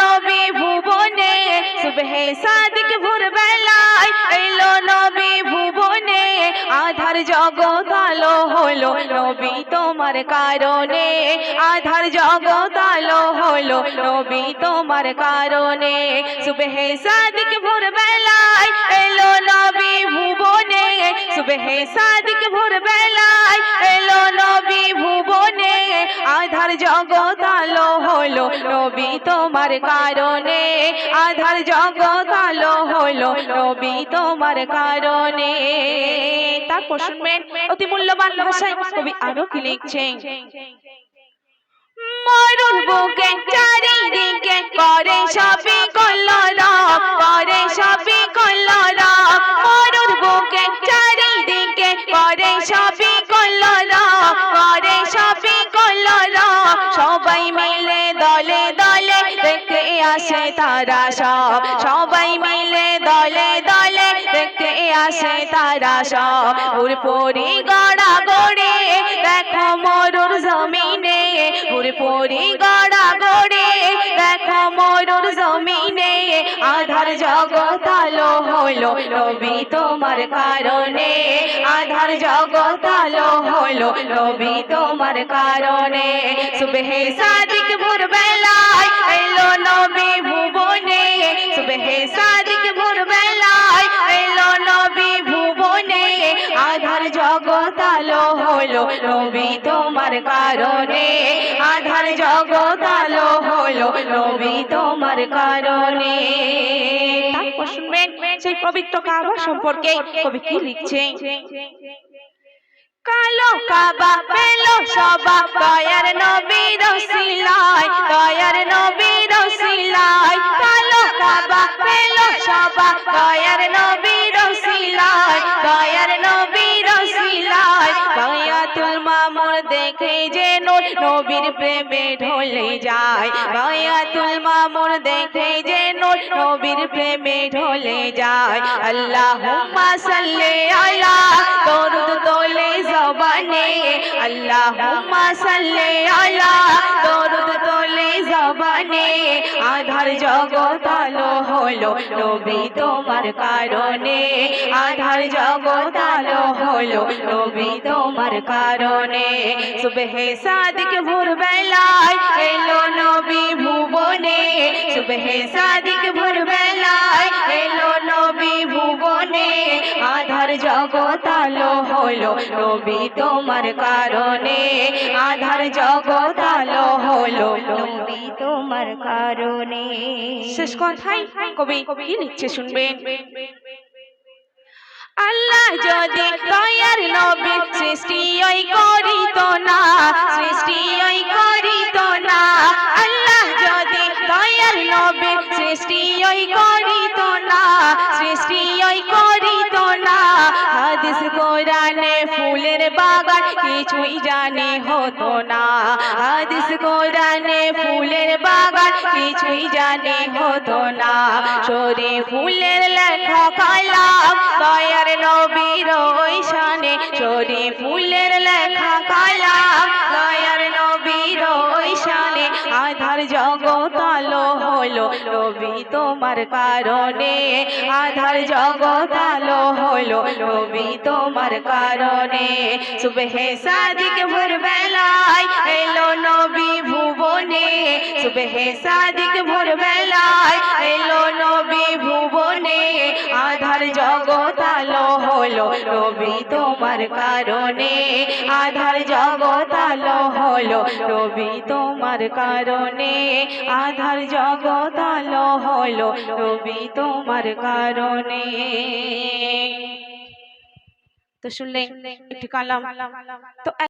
নবী ভুবনে, সুবহে সাদিক ভোর বেলায় এলো নবী ভুবনে। আধার জগৎ আলো হলো নবী তোমার কারণে। আধার জগৎ আলো হলো নবী তোমার কারণে। সুবহে সাদিক ভোর বেলায় এলো নবী ভুবনে। সুবহে সাদিক ভোর বেলায় এলো নবী ভুবনে। আধার জগৎ আলো নবী তোমার কারণে আধার জগৎ আলো হলো, নবী তোমার কারণে। তারপর শুনবেন, অতি মূল্যবান ভাষায় কবি আরও কি লিখছেন, মরুর বুকে চারিদিকে করে সবই কল্লরা করে সবই কল্লরা মিলে দলে দলে দেখতে আসে তারা সব। সবাই মিলে দলে দলে দেখতে আসে তারা সব। পুরপুরি গড়া গড়ে দেখো মরুর জমিনে। পুরপুরি গড়া গড়ে হলো নবী তোমার কারণে, আধার জগৎ আলো হলো নবী তোমার কারণে। সুবহে সাদিক ভোর বেলায় এলো নবী ভুবনে, সুবহে সাদিক ভোর বেলায় এলো নবী ভুবনে, আধার জগৎ আলো হলো নবী তোমার কারণে। আধার জগৎ আলো হলো নবী তোমার কারণে। সেই পবিত্র কাবা সম্পর্কে। কবি কি লিখছে কালো কাবা পেল সবা দয়ার নবী রসিলায়, দয়ার নবী রসিলায়। কালো কাবা পেল সবা দয়ার প্রেমে ঢলে যায়। বায়াতুল মামুর দেখে যে নবীর প্রেমে ঢলে যায়। আল্লাহুম্মা সাল্লি আলা দরুদ তোলে জবানে। আল্লাহুম্মা সাল্লি আলা দরুদ তোলে জবানে। আধার জগৎ আলো হলো নবী তোমার কারণে। আধার জগৎ আলো হলো নবী তোমার কারণে। সুবহে সাদিক ভোর এলো নবী ভুবনে। সুবহে সাদিক ভোর এলো নবী ভুবনে। আধার জগৎ আলো হলো নবী তোমার কারণে। আধার জগৎ আলো হলো নবী তোমার কারণে। শেষ কথাই কবি কি লিখছে শুনবেন? আল্লাহ যদি দয়ার নবী সৃষ্টি ওই করিত না, সৃষ্টি ওই করিত না। আল্লাহ যদি দয়ার নবী সৃষ্টি ওই করিত না, সৃষ্টি ওই করিত না। হাদিস কোরআনে ফুলের বাগান কিছুই জানে হতো না। হাদিস কোরআনে ফুলের বাগান কিছুই জানে হতো না। সরে ফুলের লেখা কালাম দয়ার আধার জগৎ আলো হলো রবি তোমার কারণে। আধার জগৎ আলো হলো রবি তোমার কারণে। সুবহে সাদিক ভোর বেলায় এলো নবী ভুবনে। সুবহে সাদিক ভোর কারণে আধার জগৎ আলো হলো। রবি, তোমার কারণে আধার জগৎ আলো হলো। রবি, তোমার কারণে। তো শুনলেন, একটু কালাম। তো